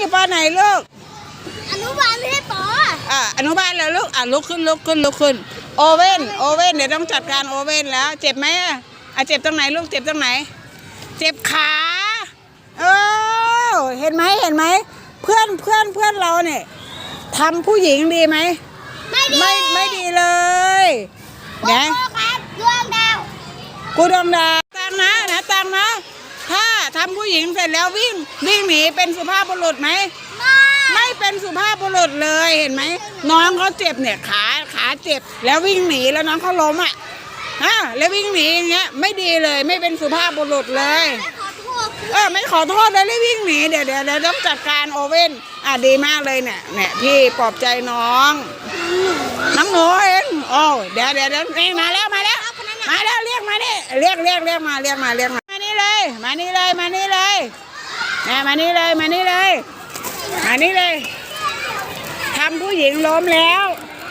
อยู่ปอไหนลูก อนุบาลไม่ให้ปออะอนุบาลแล้วลูกอะลุกขึ้นลุกขึ้นลุกขึ้น โอเว่นโอเว่นเดี๋ยวต้องจัดการโอเว่นแล้ว เจ็บไหมอะอะเจ็บตรงไหนลูกเจ็บตรงไหน เจ็บขาเออเห็นไหมเห็นไหมเพื่อนเพื่อนเพื่อนเราเนี่ยทำผู้หญิงดีไหมไม่ดีไม่ไม่ดีเลยโอ้นะโหครับดวงดาว กูดองดาตังนะนะตังนะถ้า ทำผู้หญิงเสร็จแล้ววิ่งวิ่งหนีเป็นสุภาพบุรุษไหมมาไม่เป็นสุภาพบุรุษเลยเห็นไหมน้องเขาเจ็บเนี่ยขาขาเจ็บแล้ววิ่งหนีแล้วน้องเขาล้มอะฮะแล้ววิ่งหนีอย่างเงี้ยไม่ดีเลยไม่เป็นสุภาพบุรุษเลยขอโทษเออไม่ขอโทษเลยรีบวิ่งหนีเดี๋ยวเดี๋ยวเดี๋ยวต้องจัดการโอเว่นอะดีมากเลยเนี่ยเนี่ยพี่ปลอบใจน้องน้องหนูเองโอ้เดี๋ยวเดี๋ยวเดี๋ยวนี่มาแล้วมาแล้วมาแล้วเรียกมานี่เรียกเรียกเรียกมาเรียกมาเรียกมา มานี่เลย มานี่เลยมานี่เลยนะมานี่เลย มานี่เลย มานี่เลยทำผู้หญิงล้มแล้ว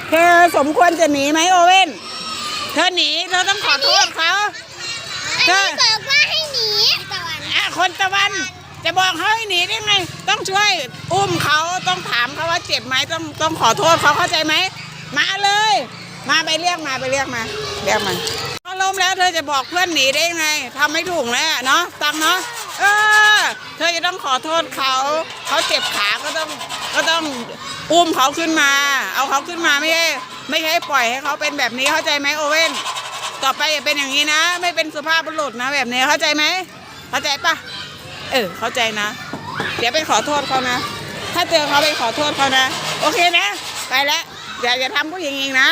เธอสมควรจะหนีไหมโอเว่น เธอหนี เธอต้องขอโทษเขา อันนี้บอกว่าให้หนีตะวันอะคนตะวัน จะบอกเขาให้หนีได้ไง ต้องช่วยอุ้มเขาต้องถามเขาว่าเจ็บไหมต้องต้องขอโทษเขาเข้าใจไหม มาเลย มาไปเรียกมาไปเรียกมา เรียกมาเขา ล้มแล้วเธอจะบอกเพื่อนหนีได้ไงทำไม่ถูกแล้วเนาะตังเนาะเออ เธอจะต้องขอโทษเขาเขาเจ็บขาก็ต้องก็ต้องอุ้มเขาขึ้นมา เอาเขาขึ้นมาไม่ใช่ไม่ใช่ปล่อยให้เขาเป็นแบบนี้เข้าใจไหมโอเว่นต่อไปอย่าเป็นอย่างนี้นะ ไม่เป็นสุภาพบุรุษนะ แบบนี้เข้าใจไหมเข้าใจปะเออเข้าใจนะ เดี๋ยวไปขอโทษเขานะ ถ้าเจอเขาไปขอโทษเขานะ โอเคนะ ไปแล้วอย่าอย่าทำผู้หญิงอีกนะ